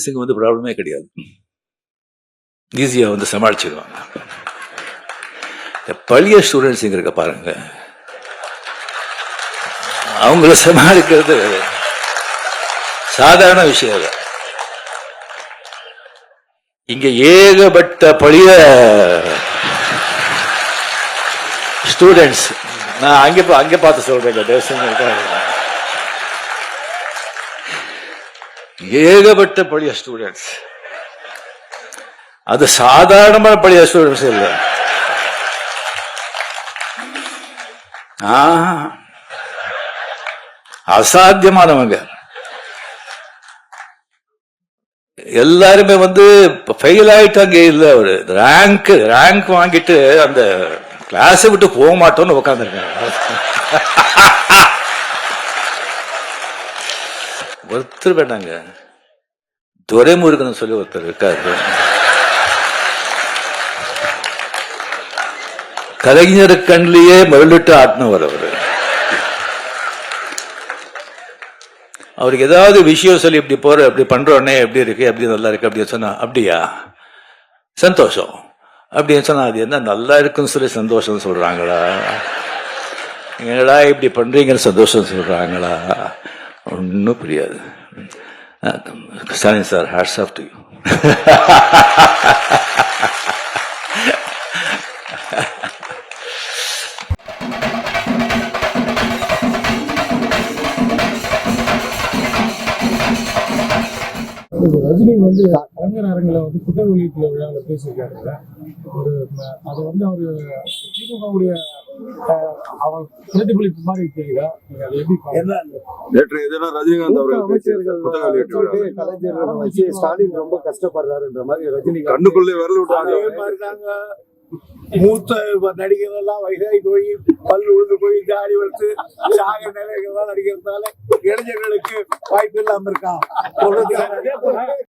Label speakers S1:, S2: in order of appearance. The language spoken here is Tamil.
S1: ஸ்டூடெண்ட்ஸுக்கு வந்து ப்ராப்ளமே கிடையாது. ஈஸியாக வந்து சமாளிச்சிடுவாங்க இந்த பழைய ஸ்டூடெண்ட்ஸுங்க இருக்க பாருங்க. அவங்கள சமாளிக்கிறது சாதாரண விஷயம் இல்லை இங்க ஏகப்பட்ட பழைய ஸ்டூடெண்ட்ஸ் நான் அங்கே பா- அங்கே பார்த்து சொல்றேன் இந்த ஏகப்பட்ட பழைய ஸ்டூடெண்ட்ஸ் அது சாதாரணமான பழைய ஸ்டூடெண்ட்ஸ் இல்லை. அசாத்தியமானவங்க. எல்லாருமே வந்து ஃபெயில் ஆயிட்டாங்க இல்ல ஒரு ரேங்க் ரேங்க் வாங்கிட்டு அந்த கிளாஸை விட்டு போக மாட்டோம்னு உட்காந்துருக்காங்க ஒருத்தர் வேண்டாங்க. துரைமுருகன் சொல்லி ஒருத்தர் இருக்காரு. கலைஞர் கண்லேயே முதலிட்டு ஆட்டினவர் அவரு. அவருக்கு ஏதாவது விஷயம் சொல்லி இப்படி போற இப்படி பண்றோடனே எப்படி இருக்கு எப்படி நல்லா இருக்கு அப்படின்னு சொன்னா அப்படியா? சந்தோஷம். அப்படின்னு சொன்னா அது என்ன நல்லா இருக்குன்னு சொல்லி சந்தோஷம் சொல்றாங்களா? எங்களா இப்படி பண்றீங்கன்னு சந்தோஷம் சொல்றாங்களா? ஒன்றும் புரியாது. Stalin sir hats off to
S2: Rajini வந்து கலைஞர் அரங்கில் வந்து புத்தக வெளியீட்டு விழாவில் பேசியிருக்காருல்ல ஒரு ம- அது வந்து அவரு திமுகவுடைய
S3: நேற்று எதிராக ரஜினிகாந்த் அவர்கள்
S4: கலைஞர்களை வச்சு ஸ்டாலின் ரொம்ப கஷ்டப்படுறாருன்ற மாதிரி ரஜினி
S3: கண்ணுக்குள்ளே விரல் விட்டாங்க
S5: அதே மாதிரிதாங்க மூத்த நடிகர் எல்லாம் வயதாகி போய் பல் உழுந்து போய் தாடி வளர்த்து சாக நிலைகள் தான் நடிக்கிறதுனால இளைஞர்களுக்கு வாய்ப்பு இல்லாம இருக்கான்